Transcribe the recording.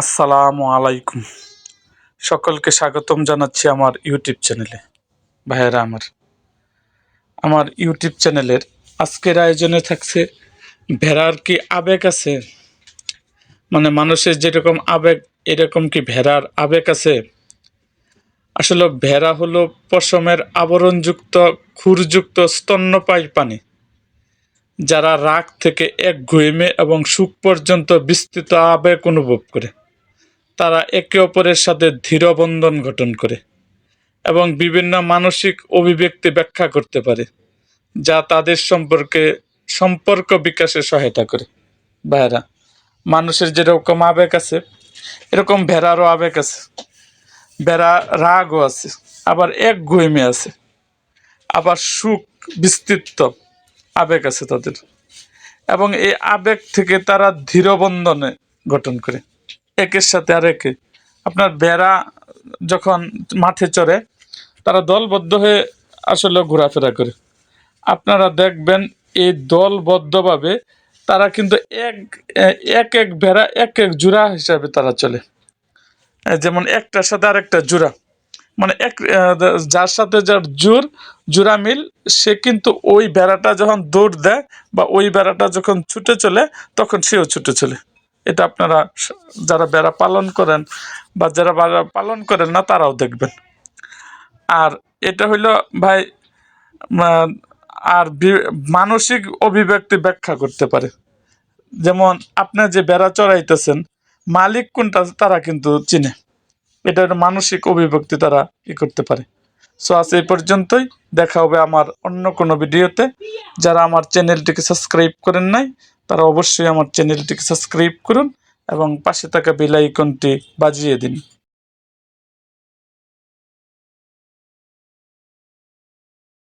আসসালামু আলাইকুম। সকলকে স্বাগতম জানাচ্ছি আমার ইউটিউব চ্যানেলে। ভাইয়েরা আমার। আমার ইউটিউব চ্যানেলের আজকের আয়োজনে থাকছে ভেড়ার কি আবেগ আছে? মানে মানুষের যেরকম আবেগ, এরকম কি ভেড়ার আবেগ আছে? আসলে ভেড়া হলো পশমের আবরণযুক্ত খুরযুক্ত স্তন্যপায়ী প্রাণী, যারা রাগ থেকে এক ঘুমে এবং সুখ পর্যন্ত বিস্তৃত আবেগ অনুভব করে। তারা একে অপরের সাথে ধীরবন্ধন গঠন করে এবং বিভিন্ন মানসিক অভিব্যক্তি ব্যাখ্যা করতে পারে, যা তাদের সম্পর্কে সম্পর্ক বিকাশে সহায়তা করে। ভাইরা মানুষের যেরকম আবেগ আছে, এরকম ভেড়ারও আবেগ আছে। ভেড়া রাগও আছে, আবার এক ঘুমে আছে, আবার সুখ, বিস্তৃত আবেগ আছে তাদের। এবং এই আবেগ থেকে তারা ধীরবন্ধনে গঠন করে। একের সাথে আর আপনার বেড়া যখন মাঠে চড়ে, তারা দলবদ্ধ হয়ে আসলে ঘোরাফেরা করে। আপনারা দেখবেন এই দলবদ্ধভাবে তারা কিন্তু এক এক এক ভেড়া এক এক জোড়া হিসাবে তারা চলে। যেমন একটার সাথে আরেকটা জোড়া। মানে এক যার সাথে যার জোর, জোড়া মিল, সে কিন্তু ওই ভেড়াটা যখন দৌড় দেয় বা ওই ভেড়াটা যখন ছুটে চলে, তখন সেও ছুটে চলে। এটা আপনারা যারা বেড়া পালন করেন বা যারা বেড়া পালন করেন না, তারাও দেখবেন। আর এটা হইল ভাই আর মানসিক অভিব্যক্তি ব্যাখ্যা করতে পারে। যেমন আপনি যে বেড়া চড়াইতেছেন, মালিক কোনটা তারা কিন্তু চিনে। এটা মানসিক অভিব্যক্তি তারা ই করতে পারে। সো আজ এই পর্যন্তই। দেখা হবে আমার অন্য কোনো ভিডিওতে। যারা আমার চ্যানেলটিকে সাবস্ক্রাইব করেন নাই তারা অবশ্যই আমার চ্যানেলটিকে সাবস্ক্রাইব করুন এবং পাশে থাকা বেল আইকনটি বাজিয়ে দিন।